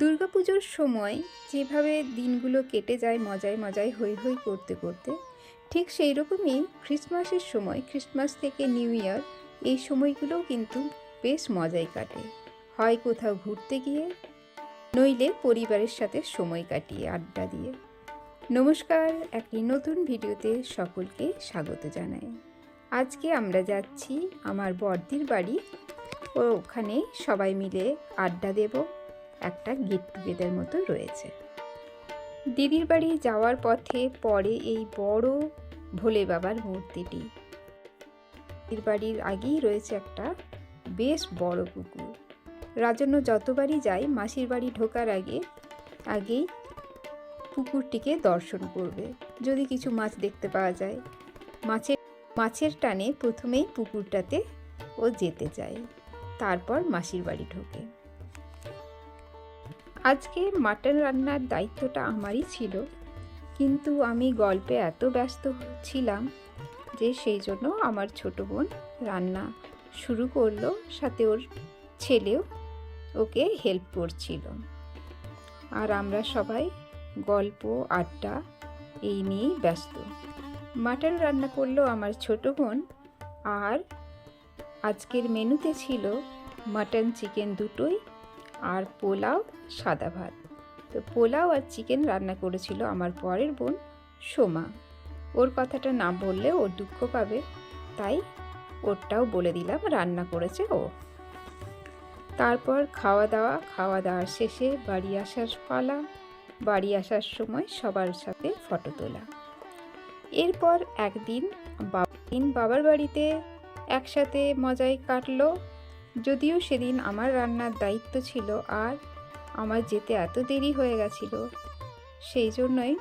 দুর্গাপুজোর সময় যেভাবে দিনগুলো কেটে যায়, মজায় মজায় হই হই করতে করতে, ঠিক সেই রকমই ক্রিসমাসের সময় ক্রিসমাস থেকে নিউ ইয়ার এই সময়গুলোও কিন্তু বেশ মজায় কাটে। হয় কোথাও ঘুরতে গিয়ে, নইলে পরিবারের সাথে সময় কাটিয়ে, আড্ডা দিয়ে। নমস্কার, একটি নতুন ভিডিওতে সকলকে স্বাগত জানাই। আজকে আমরা যাচ্ছি আমার বর্দির বাড়ি। ও ওখানে সবাই মিলে আড্ডা দেব। একটা গেট টুগেদার মতো রয়েছে। দিদির বাড়ি যাওয়ার পথে পরে এই বড় ভোলে বাবার মূর্তিটি। দিদির বাড়ির আগেই রয়েছে একটা বেশ বড় পুকুর। রাজন্য যতবারই যায় মাসির বাড়ি ঢোকার আগে, আগেই পুকুরটিকে দর্শন করবে। যদি কিছু মাছ দেখতে পাওয়া যায়, মাছের মাছের টানে প্রথমেই পুকুরটাতে ও যেতে চায়। তারপর মাসির বাড়ি ঢোকে। আজকে মাটন রান্নার দায়িত্বটা আমারই ছিল, কিন্তু আমি গল্পে এত ব্যস্ত ছিলাম যে সেই জন্য আমার ছোট বোন রান্না শুরু করল, সাথে ওর ছেলেও ওকে হেল্প করছিল। আর আমরা সবাই গল্প, আড্ডা এই নিয়েই ব্যস্ত। মাটন রান্না করল আমার ছোট বোন, আর আজকের মেনুতে ছিল মাটন চিকেন দুটোই আর পোলাও, সাদা ভাত। তো পোলাও আর চিকেন রান্না করেছিল আমার পরের বোন সোমা। ওর কথাটা না বললে ওর দুঃখ পাবে, তাই ওরটাও বলে দিলাম রান্না করেছে ও। তারপর খাওয়া দাওয়া, খাওয়া দাওয়ার শেষে বাড়ি আসার পালা, বাড়ি আসার সময় সবার সাথে ফটো তোলা। এরপর একদিন দিন বাবার বাড়িতে একসাথে মজায় কাটলো যদিও সেদিন আমার রান্নার দায়িত্ব ছিল আর আমার যেতে এত দেরি হয়ে গেছিল, সেই জন্যই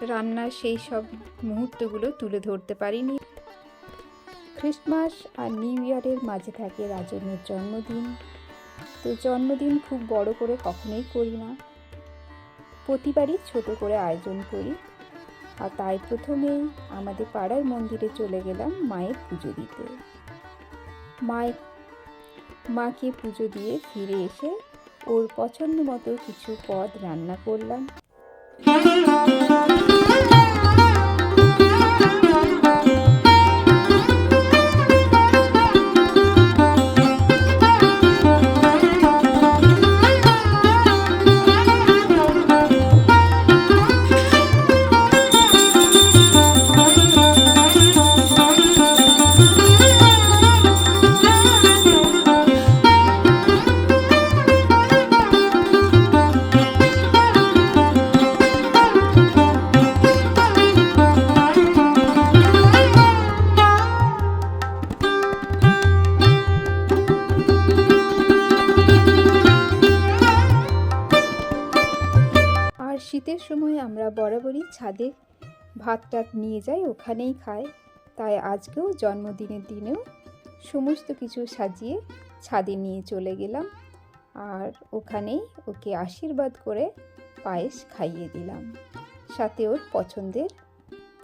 রান্নার সেই সব মুহূর্তগুলো তুলে ধরতে পারিনি। খ্রিস্টমাস আর নিউ ইয়ারের মাঝে থাকে রাজনের জন্মদিন। তো জন্মদিন খুব বড় করে কখনোই করি না। প্রতিবারই ছোট করে আয়োজন করি। আর তাই প্রথমেই আমাদের পাড়ার মন্দিরে চলে গেলাম মায়ের পুজো দিতে। মায়ের মাকে পুজো দিয়ে ফিরে এসে ওর পছন্দ মতো কিছু পদ রান্না করলাম। শীতের সময় আমরা বরাবরই ছাদে ভাত টাত নিয়ে যাই, ওখানেই খাই। তাই আজকেও জন্মদিনের দিনেও সমস্ত কিছু সাজিয়ে ছাদে নিয়ে চলে গেলাম আর ওখানেই ওকে আশীর্বাদ করে পায়েস খাইয়ে দিলাম। সাথে ওর পছন্দের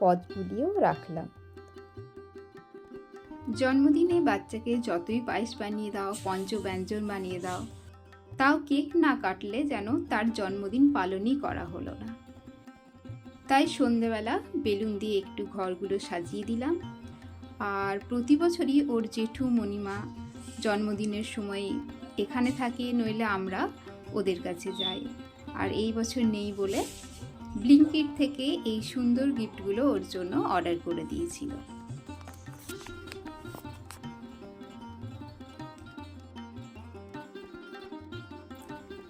পদগুলিও রাখলাম। জন্মদিনে বাচ্চাকে যতই পায়েস বানিয়ে দাও, পঞ্চব্যঞ্জন বানিয়ে দাও তাও কেক না কাটলে যেন তার জন্মদিন পালনই করা হলো না। তাই সন্ধেবেলা বেলুন দিয়ে একটু ঘরগুলো সাজিয়ে দিলাম। আর প্রতি বছরই ওর জেঠু মণিমা জন্মদিনের সময় এখানে থাকে, নইলে আমরা ওদের কাছে যাই। আর এই বছর নেই বলে ব্লিঙ্কিট থেকে এই সুন্দর গিফটগুলো ওর জন্য অর্ডার করে দিয়েছিল।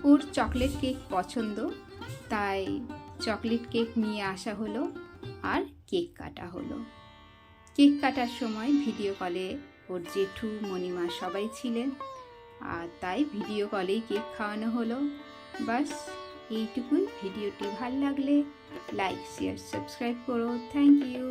ওর চকলেট কেক পছন্দ, তাই চকলেট কেক নিয়ে আসা হলো আর কেক কাটা হলো। কেক কাটার সময় ভিডিও কলে ওর জেঠু, মণিমা সবাই ছিলেন, আর তাই ভিডিও কলেই কেক খাওয়ানো হলো। বাস, এইটুকুই ভিডিওটি ভালো লাগলে লাইক, শেয়ার, সাবস্ক্রাইব করো। Thank you.